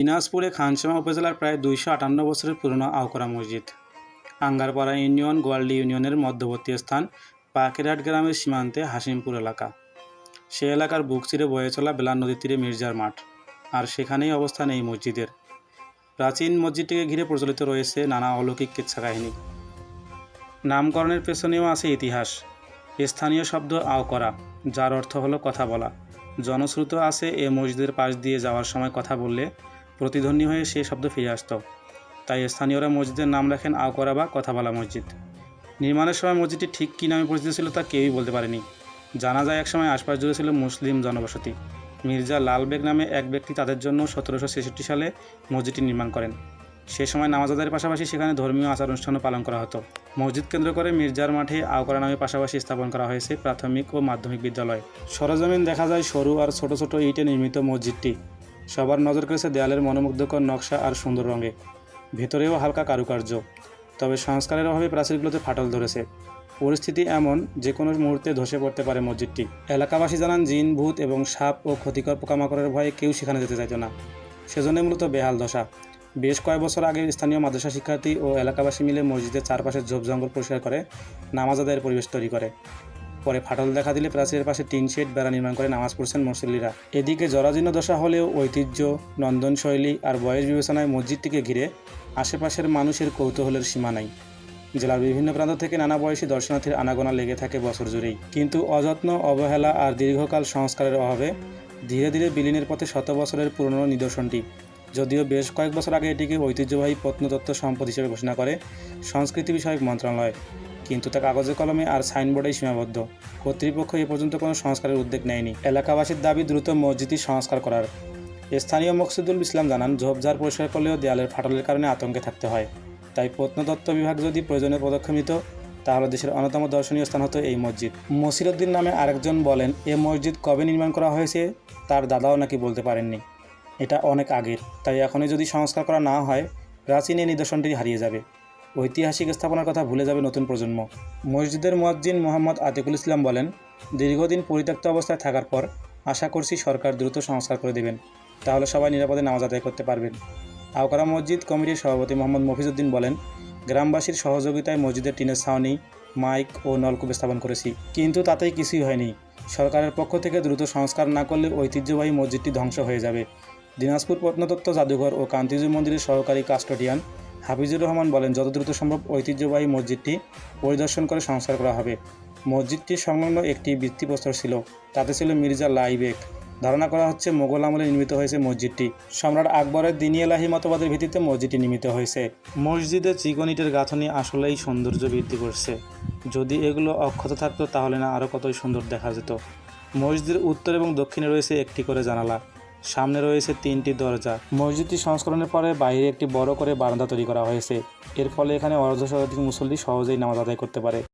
দিনাজপুরে খানসামা উপজেলার প্রায় দুইশো আটান্ন বছরের পুরনো আওকরা মসজিদ। আঙ্গারপাড়া ইউনিয়ন, গোয়ালডি ইউনিয়নের মধ্যবর্তী স্থান পাকেরহাট গ্রামের সীমান্তে হাসিমপুর এলাকা। সে এলাকার বুক চিরে বয়ে চলা বেলার নদীর তীরে মির্জার মাঠ, আর সেখানেই অবস্থান এই মসজিদের। প্রাচীন মসজিদটিকে ঘিরে প্রচলিত রয়েছে নানা অলৌকিক কিচ্ছা কাহিনী নামকরণের পেছনেও আছে ইতিহাস। স্থানীয় শব্দ আও করা যার অর্থ হলো কথা বলা। জনশ্রুত আছে এ মসজিদের পাশ দিয়ে যাওয়ার সময় কথা বললে প্রতিধ্বনি হয়ে সে শব্দ ফিরে আসতো। তাই স্থানীয়রা মসজিদের নাম রাখেন আওকরা বা কথা বলা মসজিদ। নির্মাণের সময় মসজিদটি ঠিক কী নামে পরিচিত ছিল তা কেউই বলতে পারেনি। জানা যায়, একসময় আশপাশ জুড়ে ছিল মুসলিম জনবসতি। মির্জা লালবেগ নামে এক ব্যক্তি তাদের জন্য সতেরোশো ছেষট্টি সালে মসজিদটি নির্মাণ করেন। সে সময় নামাজ আদায়ের পাশাপাশি সেখানে ধর্মীয় আচার অনুষ্ঠানও পালন করা হতো। মসজিদ কেন্দ্র করে মির্জার মাঠে আওকরা নামে পাশাপাশি স্থাপন করা হয়েছে প্রাথমিক ও মাধ্যমিক বিদ্যালয়। সরজমিন দেখা যায় সরু আর ছোট ছোট ইটে নির্মিত মসজিদটি। সবার নজর কেড়েছে দেয়ালের মনোমুগ্ধকর নকশা আর সুন্দর রঙে। ভেতরেও হালকা কারুকার্য, তবে সংস্কারের অভাবে প্রাচীরগুলোতে ফাটল ধরেছে। পরিস্থিতি এমন যে কোনো মুহূর্তে ধসে পড়তে পারে মসজিদটি। এলাকাবাসী জানান, জিন, ভূত এবং সাপ ও ক্ষতিকর পোকামাকড়ের ভয়ে কেউ সেখানে যেতে চাইতো না। সেজন্যই মূলত বেহাল দশা বেশ কয়েক বছর আগে স্থানীয় মাদ্রাসা শিক্ষার্থী ও এলাকাবাসী মিলে মসজিদের চারপাশে ঝোপ জঙ্গল পরিষ্কার করে নামাজ আদায়ের পরিবেশ তৈরি করে। পরে ফাটল দেখা দিলে প্রাচীরের পাশে টিন শেড বেড়া নির্মাণ করে নামাজ পড়ছেন মুসল্লিরা এদিকে জরাজীর্ণ দশা হলেও ঐতিহ্য নন্দন শৈলী আর বয়স বিবেচনায় মসজিদটিকে ঘিরে আশেপাশের মানুষের কৌতূহলের সীমা নাই। জেলার বিভিন্ন প্রান্ত থেকে নানা বয়সী দর্শনার্থীর আনাগোনা লেগে থাকে বছর জুড়েই। কিন্তু অযত্ন, অবহেলা আর দীর্ঘকাল সংস্কারের অভাবে ধীরে ধীরে বিলীনের পথে শত বছরের পুরনো নিদর্শনটি, যদিও বেশ কয়েক বছর আগে এটিকে ঐতিহ্যবাহী প্রত্নতত্ত্ব সম্পদ হিসেবে ঘোষণা করে সংস্কৃতি বিষয়ক মন্ত্রণালয়। কিন্তু তা কাগজে কলমে আর সাইনবোর্ডেই সীমাবদ্ধ। কর্তৃপক্ষ এ পর্যন্ত কোনো সংস্কারের উদ্যোগ নেয়নি। এলাকাবাসীর দাবি দ্রুত মসজিদটি সংস্কার করার। স্থানীয় মকসুদুল ইসলাম জানান, ঝোপঝাড় পরিষ্কার করলেও দেয়ালের ফাটলের কারণে আতঙ্কে থাকতে হয়। তাই প্রত্নতত্ত্ব বিভাগ যদি প্রয়োজনীয় পদক্ষেপ নিত, তাহলে দেশের অন্যতম দর্শনীয় স্থান হতো এই মসজিদ। মসিরুদ্দিন নামে আরেকজন বলেন, এ মসজিদ কবে নির্মাণ করা হয়েছে, তার দাদাও নাকি বলতে পারেননি। এটা অনেক আগের, তাই এখনই যদি সংস্কার করা না হয়, প্রাচীন এই নিদর্শনটি হারিয়ে যাবে। ঐতিহাসিক স্থাপনার কথা ভুলে যাবে নতুন প্রজন্ম। মসজিদের মুয়াজ্জিন মোহাম্মদ আতিকুল ইসলাম বলেন, দীর্ঘদিন পরিত্যক্ত অবস্থায় থাকার পর আশা করছি সরকার দ্রুত সংস্কার করে দেবেন। তাহলে সবাই নিরাপদে নামাজ আদায় করতে পারবেন। আওকারা মসজিদ কমিটির সভাপতি মোহাম্মদ মফিজউদ্দিন বলেন, গ্রামবাসীর সহযোগিতায় মসজিদের টিনের ছাউনি, মাইক ও নলকূপ স্থাপন করেছি। কিন্তু তাতেই কিছুই হয়নি। সরকারের পক্ষ থেকে দ্রুত সংস্কার না করলে ঐতিহ্যবাহী মসজিদটি ধ্বংস হয়ে যাবে। দিনাজপুর প্রত্নতত্ত্ব জাদুঘর ও কান্তিজু মন্দিরের সহকারী কাস্টোডিয়ান হাফিজুর রহমান বলেন, যত দ্রুত সম্ভব ঐতিহ্যবাহী মসজিদটি পরিদর্শন করে সংস্কার করা হবে। মসজিদটি সংলগ্ন একটি ভিত্তিপ্রস্তর ছিল, তাতে ছিল মির্জা লাইবেক। ধারণা করা হচ্ছে মোগল আমলে নির্মিত হয়েছে মসজিদটি। সম্রাট আকবরের দিনী এলাহি মতবাদের ভিত্তিতে মসজিদটি নির্মিত হয়েছে। মসজিদে চিকনিটের গাঁথনি আসলেই সৌন্দর্য বৃদ্ধি করছে। যদি এগুলো অক্ষত থাকতো, তাহলে না আরও কতই সুন্দর দেখা যেত। মসজিদের উত্তর এবং দক্ষিণে রয়েছে একটি করে জানালা। সামনে রয়েছে তিনটি দরজা। মসজিদটি সংস্করণের পরে বাইরে একটি বড় করে বারান্দা তৈরি করা হয়েছে। এর ফলে এখানে অর্ধশতাধিক মুসল্লি সহজেই নামাজ আদায় করতে পারে।